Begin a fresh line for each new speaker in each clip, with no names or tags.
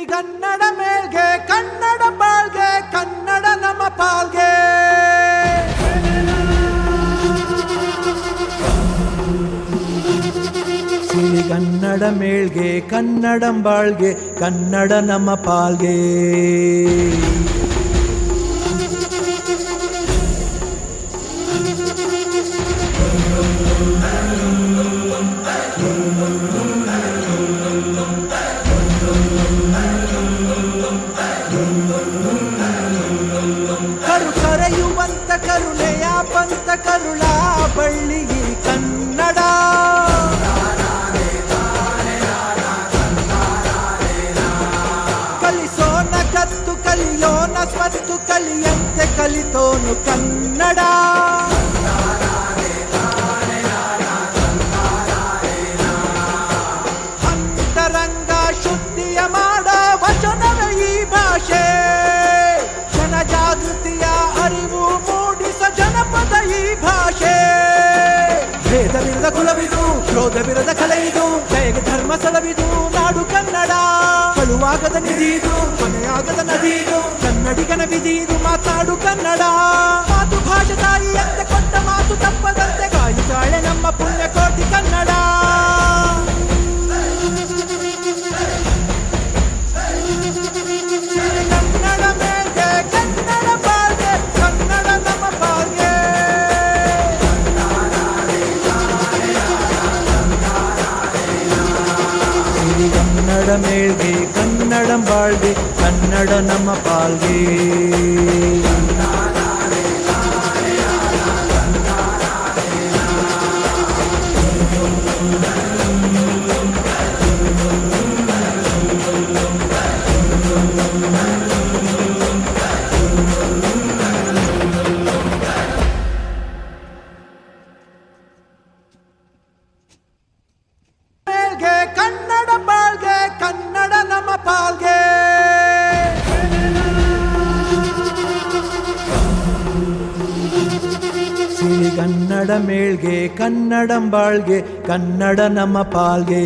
ಸಿರಿಗನ್ನಡ ಮೇಲ್ಗೆ ಕನ್ನಡ ಬಾಳ್ಗೆ ಕನ್ನಡ ನಮ್ಮ ಪಾಲ್ಗೆ. ಕನ್ನಡ ಮೇಳ್ಗೆ ಕನ್ನಡಂಬಾಳ್ಗೆ ಕನ್ನಡ ನಮ್ಮ ಪಾಲ್ಗೆ. ಕಲಿಯಂತೆ ಕಲಿತೋನು ಕನ್ನಡ ಅಂತರಂಗ ಶುದ್ಧಿಯ ಮಾಡ ವಚನವೇ ಈ ಭಾಷೆ ಜನ ಜಾಗೃತಿಯ ಅರಿವು ಮೂಡಿಸ ಜನಪದ ಈ ಭಾಷೆ ಭೇದ ವಿರದ ಕುಲವಿದು ಕ್ರೋಧ ವಿರದ ಕಲೆ ಇದು ಜಯಗ ಧರ್ಮ ಸಲವಿದು ನಾಡು ಕನ್ನಡ ಕಳುವಾಗದ ನಿಧಿದು ಕೊನೆಯಾಗದ ನದಿ ಇದು ಕನ್ನಡಿಗನ ವಿಧಿ ಇದು ಮಾತಾಡು ಕನ್ನಡ. ಮಾತು ಭಾಷೆ ತಾಯಿ ಅಂತ ಕೊಟ್ಟ ಮಾತು ತಪ್ಪದಂತೆ ಸಿರಿಗನ್ನಡ ಮೇಳ್ಗೆ ಕನ್ನಡಂ ಬಾಳ್ಗೆ ಕನ್ನಡ ನಮ್ಮ ಪಾಲ್ಗೆ ಕನ್ನಡ ಮೇಳ್ಗೆ ಕನ್ನಡಂಬಾಳ್ಗೆ ಕನ್ನಡ ನಮ್ಮ ಪಾಲ್ಗೆ.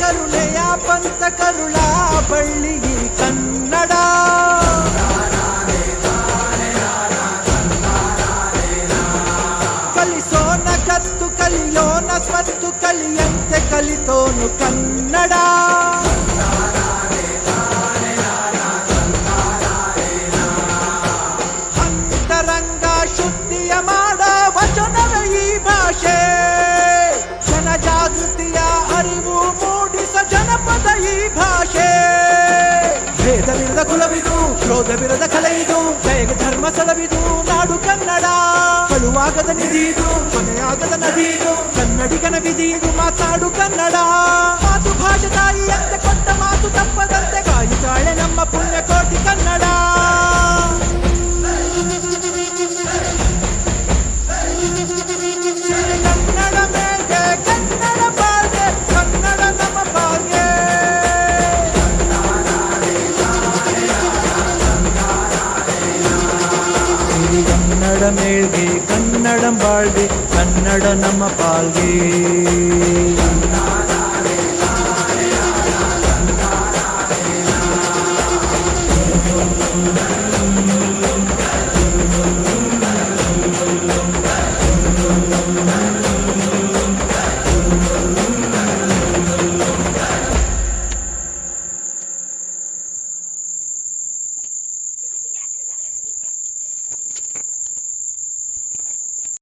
ಕರುಣೆಯ ಪಂತ ಕರುಳಾ ಬಳ್ಳಿ ಕನ್ನಡ. ಕಲಿಯೋನ ಸ್ವತ್ತು ಕಲಿಯಂತೆ ಕಲಿತೋನು ಕನ್ನಡ ಅಂತರಂಗ ಶುದ್ಧಿಯ ಮಾಡ ವಚನವೇ ಈ ಭಾಷೆ ಜನ ಜಾಗೃತಿಯ ಅರಿವು ಮೂಡಿಸ ಜನಪದ ಈ ಭಾಷೆ ಭೇದ ವಿರದ ಕುಲವಿದು ಕ್ರೋಧ ವಿರದ ಕಲೆ ಇದು ಜಯಗ ಧರ್ಮ ಸಲವಿದು ನಾಡು ಕನ್ನಡ ಕಳುವಾಗದ ನಿಧಿ ಇದು ಕೊನೆಯಾಗದ ನದಿ ಇದು ಕನ್ನಡಿಗನ ವಿಧಿ ಇದು ಮಾತಾಡು ಕನ್ನಡ ಮಾತು ಭಾಷೆ ತಾಯಿ ಅಂತ ಕೊಟ್ಟ ಮಾತು ತಪ್ಪದಂತೆ ಕಾಯುತ್ತಾಳೆ ನಮ್ಮ ಪುಣ್ಯ ಕೋಟಿ ಕನ್ನಡ ಕನ್ನಡ ಕನ್ನಡಂ ನಮ್ಮ ಪಾಲ್ಗೆ.